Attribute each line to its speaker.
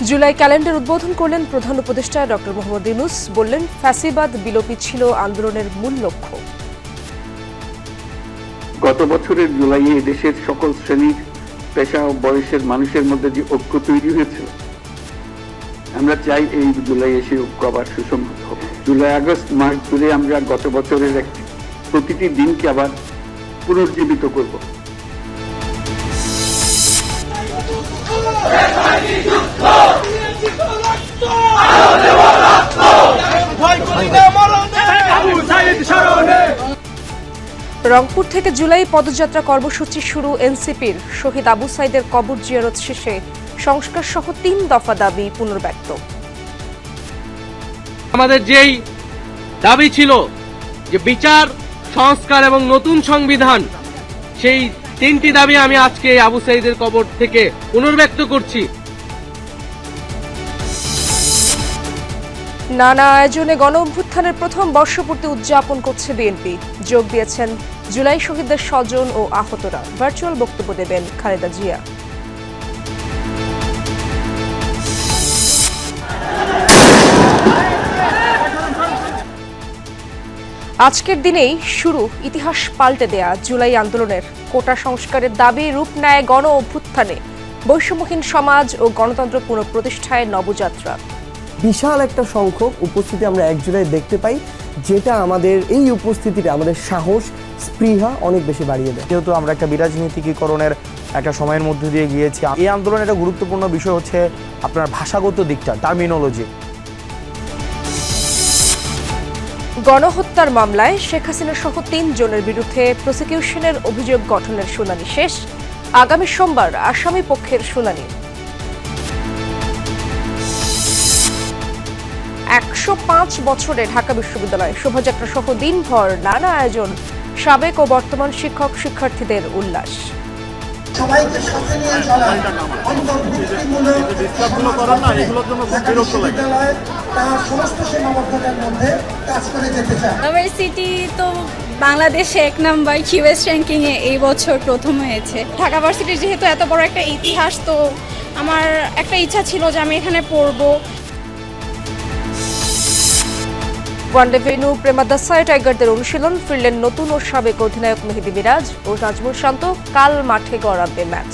Speaker 1: July calendar উদ্বোধন করলেন প্রধান উপদেষ্টা ডক্টর মোহাম্মদ ইউনুস। বললেন, ফ্যাসিবাদ বিলোপী ছিল আন্দোলনের মূল লক্ষ্য।
Speaker 2: গত বছরের জুলাইয়ে দেশের সকল শ্রেণির পেশা ও বয়সের মানুষের মধ্যে যে ঐক্য তৈরি হয়েছিল, আমরা চাই এই জুলাই এসে ঐক্য আবার সুসংহত হোক। জুলাই, আগস্ট মাস জুড়ে আমরা গত বছরের এক প্রতিটি দিনকে আবার পুনর্জীবিত করব।
Speaker 1: রংপুর থেকে জুলাই পদযাত্রা কর্মসূচি শুরু এনসিপির। শহীদ আবু সাইদের কবর জিয়ারত শেষে সংস্কার সহ তিন দফা দাবি পুনর্ব্যক্ত।
Speaker 3: আমাদের যেই দাবি ছিল যে বিচার, সংস্কার এবং নতুন সংবিধান, সেই তিনটি দাবি আমি আজকে আবু সাইদের কবর থেকে পুনর্ব্যক্ত করছি।
Speaker 1: নানা আয়োজনে গণ অভ্যুত্থানের প্রথম বর্ষপূর্তি উদযাপন করছে বিএনপি। যোগ দিয়েছেন জুলাই শহীদদের স্বজন ও আহতরা। ভার্চুয়াল বক্তব্য দেবেন খালেদা জিয়া। আজকের দিনেই শুরু ইতিহাস পাল্টে দেয়া জুলাই আন্দোলনের। কোটা সংস্কারের দাবি রূপ নেয় গণ অভ্যুত্থানে বৈষম্যহীন সমাজ ও গণতন্ত্র পুনঃপ্রতিষ্ঠায় নবযাত্রা।
Speaker 4: বিশাল একটা সংখ্যক উপস্থিতি আমরা এক জুলাই দেখতে পাই যেটা আমাদের এই উপস্থিতিটা আমাদের সাহস স্পৃহা অনেক বেশি বাড়িয়ে দেয়।
Speaker 5: যেহেতু আমরা একটা বিরাজনীতিকীকরণের একটা সময়ের মধ্যে দিয়ে গিয়েছি এই আন্দোলনের একটা গুরুত্বপূর্ণ বিষয় হচ্ছে আপনার ভাষাগত দিকটা টার্মিনোলজি।
Speaker 1: গণহত্যার মামলায় শেখ হাসিনা সহ তিন জনের বিরুদ্ধে প্রসিকিউশনের অভিযোগ গঠনের শুনানি শেষ। আগামী সোমবার আসামি পক্ষের শুনানি। একশো পাঁচ বছরে ঢাকা বিশ্ববিদ্যালয় শোভাযাত্রা সহ দিনভর নানা আয়োজন সাবেক ও বর্তমান শিক্ষক শিক্ষার্থীদের উল্লাস।
Speaker 6: সবাইকে সাথে নিয়ে চলা অন্তর্ভুক্তিমূলক বিশ্ববিদ্যালয় তার সমস্ত সীমাবদ্ধতার মধ্যে কাজ করে যেতে চায়।
Speaker 7: ইউনিভার্সিটি তো বাংলাদেশে এক নাম্বার কিউএস র্যাঙ্কিংয়ে এই বছর প্রথম হয়েছে।
Speaker 8: ঢাকা ভার্সিটির যেহেতু এত বড় একটা ইতিহাস তো আমার একটা ইচ্ছা ছিল যে আমি এখানে পড়ব।
Speaker 1: ওয়ানডে ভেন্যু প্রেমাদাসায় টাইগারদের অনুশীলন ফিরলেন নতুন ও সাবেক অধিনায়ক মেহেদি মিরাজ ও নাজমুল শান্ত কাল মাঠে গড়াবে ম্যাচ।